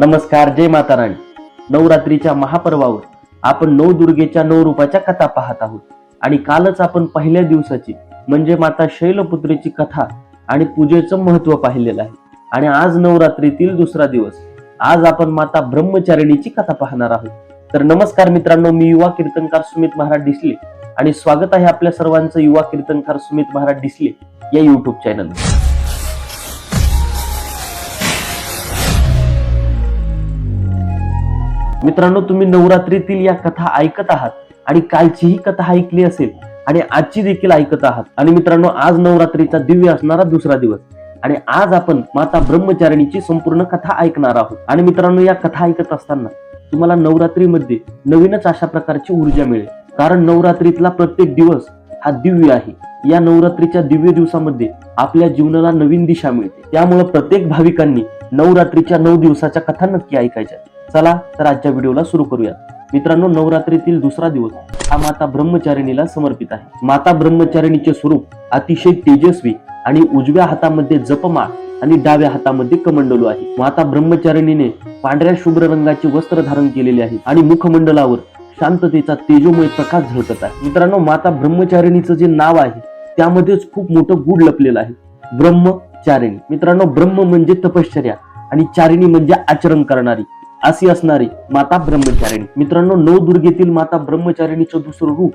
नमस्कार जय माता राणी. नवरात्रीच्या महापर्वावर आपण नऊ दुर्गेच्या नऊ रूपाच्या कथा पाहत आहोत. आणि कालच आपण पहिल्या दिवसाची म्हणजे माता शैलपुत्रीची कथा आणि पूजेचं महत्त्व पाहिलेलं आहे. आणि आज नवरात्रीतील दुसरा दिवस. आज आपण माता ब्रह्मचारिणीची कथा पाहणार आहोत. तर नमस्कार मित्रांनो मी युवा कीर्तनकार सुमित महाराज डिसले. आणि स्वागत आहे आपल्या सर्वांचं युवा कीर्तनकार सुमित महाराज डिसले या युट्यूब चॅनल मित्रांनो तुम्ही नवरात्रीतील या कथा ऐकत आहात आणि कालचीही कथा ऐकली असेल आणि आजची देखील ऐकत आहात. आणि मित्रांनो आज नवरात्रीचा दिव्य असणारा दुसरा दिवस. आणि आज आपण माता ब्रह्मचारिणीची संपूर्ण कथा ऐकणार आहोत. आणि मित्रांनो या कथा ऐकत असताना तुम्हाला नवरात्रीमध्ये नवीनच अशा प्रकारची ऊर्जा मिळेल. कारण नवरात्रीतला प्रत्येक दिवस हा दिव्य आहे. या नवरात्रीच्या दिव्य दिवसामध्ये आपल्या जीवनाला नवीन दिशा मिळते. त्यामुळे प्रत्येक भाविकांनी नवरात्रीच्या नऊ दिवसाच्या कथा नक्की ऐकायच्या. चला तर आजच्या व्हिडिओला सुरू करूया. मित्रांनो नवरात्रीतील दुसरा दिवस हा माता ब्रह्मचारिणीला समर्पित आहे. माता ब्रह्मचारिणीचे स्वरूप अतिशय तेजस्वी आणि उजव्या हातामध्ये जपमाळ आणि डाव्या हातामध्ये कमंडलू आहे. माता ब्रह्मचारिणीने पांढऱ्या शुभ्र रंगाचे वस्त्र धारण केलेले आहे आणि मुखमंडलावर शांततेचा तेजोमय प्रकाश झळकत आहे. मित्रांनो माता ब्रह्मचारिणीचं जे नाव आहे त्यामध्येच खूप मोठं गुढ लपलेलं आहे. ब्रह्मचारिणी. मित्रांनो ब्रह्म म्हणजे तपश्चर्या आणि चारिणी म्हणजे आचरण करणारी. अशी असणारी माता ब्रह्मचारिणी. मित्रांनो नऊ दुर्गेतील माता ब्रह्मचारिणीचं दुसरं रूप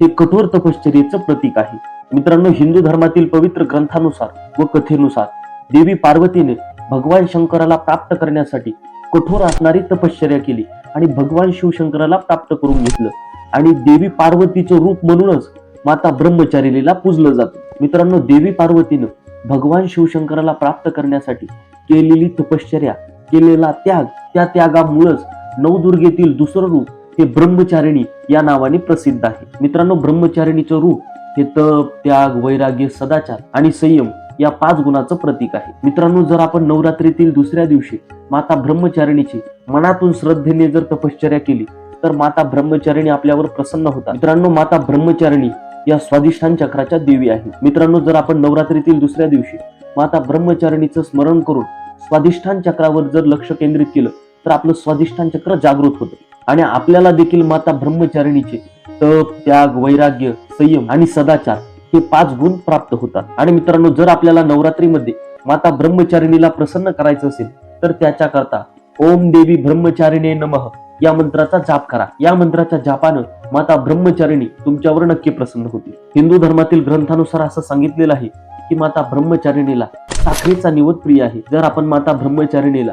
हे कठोर तपश्चर्याचं प्रतीक आहे. मित्रांनो हिंदू धर्मातील पवित्र ग्रंथानुसार व कथेनुसार देवी पार्वतीने भगवान शंकराला प्राप्त करण्यासाठी कठोर असणारी तपश्चर्या केली आणि भगवान शिवशंकराला प्राप्त करून घेतलं. आणि देवी पार्वतीचं रूप म्हणूनच माता ब्रह्मचारिणीला पूजलं जातं. मित्रांनो देवी पार्वतीनं भगवान शिवशंकराला प्राप्त करण्यासाठी केलेली तपश्चर्या केलेला त्याग त्या त्यागामुळेच नवदुर्गेतील दुसरं रूप हे ब्रह्मचारिणी या नावाने प्रसिद्ध आहे. मित्रांनो ब्रह्मचारिणीचं रूप हे तप त्याग वैराग्य सदाचार आणि संयम या पाच गुणाचं प्रतीक आहे. मित्रांनो जर आपण नवरात्रीतील दुसऱ्या दिवशी माता ब्रह्मचारिणीची मनातून श्रद्धेने जर तपश्चर्या केली तर माता ब्रह्मचारिणी आपल्यावर प्रसन्न होतात. मित्रांनो माता ब्रह्मचारिणी या स्वादिष्ठान चक्राच्या देवी आहे. मित्रांनो जर आपण नवरात्रीतील दुसऱ्या दिवशी माता ब्रह्मचारिणीचं स्मरण करून स्वादिष्ठान चक्रावर जर लक्ष केंद्रित केलं तर आपलं स्वादिष्ठान चक्र जागृत होतं. आणि आपल्याला देखील माता ब्रह्मचारिणीचे तप त्याग वैराग्य संयम आणि सदाचार हे पाच गुण प्राप्त होतात. आणि मित्रांनो जर आपल्याला नवरात्रीमध्ये माता ब्रह्मचारिणीला प्रसन्न करायचं असेल तर त्याच्याकरता ओम देवी ब्रह्मचारिणे नमः या मंत्राचा जाप करा. या मंत्राच्या जापानं माता ब्रह्मचारिणी तुमच्यावर नक्की प्रसन्न होती हिंदू धर्मातील ग्रंथानुसार असं सांगितलेलं आहे की माता ब्रह्मचारिणीला साखरेचा निवत प्रिय आहे. जर आपण माता ब्रह्मचारिणीला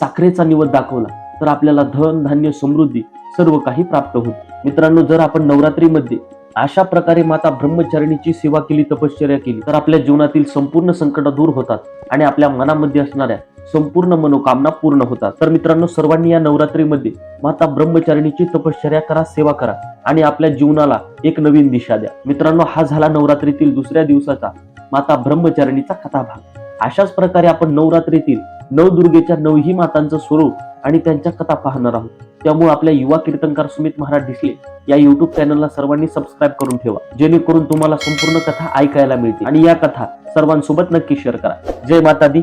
साखरेचा निवद दाखवला तर आपल्याला धन धान्य समृद्धी सर्व काही प्राप्त होईल मित्रांनो जर आपण नवरात्रीमध्ये अशा प्रकारे माता ब्रह्मचारिणीची सेवा केली तपश्चर्या केली तर आपल्या जीवनातील संपूर्ण संकट दूर होतात आणि आपल्या मनामध्ये असणाऱ्या संपूर्ण मनोकामना पूर्ण होतात. तर मित्रांनो सर्वांनी या नवरात्रीमध्ये माता ब्रह्मचारिणीची तपश्चर्या करा सेवा करा आणि आपल्या जीवनाला एक नवीन दिशा द्या. मित्रांनो हा झाला नवरात्रीतील दुसऱ्या दिवसाचा माता ब्रह्मचारिणीचा कथाभाग अशाच प्रकारे आपण नवरात्रीतील नवदुर्गेच्या नवही मातांचं स्वरूप आणि त्यांच्या कथा पाहणार आहोत. त्यामुळे आपल्या युवा कीर्तनकार सुमित महाराज ढिसले या युट्यूब चॅनलला सर्वांनी सबस्क्राईब करून ठेवा. जेणेकरून तुम्हाला संपूर्ण कथा ऐकायला मिळते आणि या कथा सर्वांसोबत नक्की शेअर करा. जय माता दी.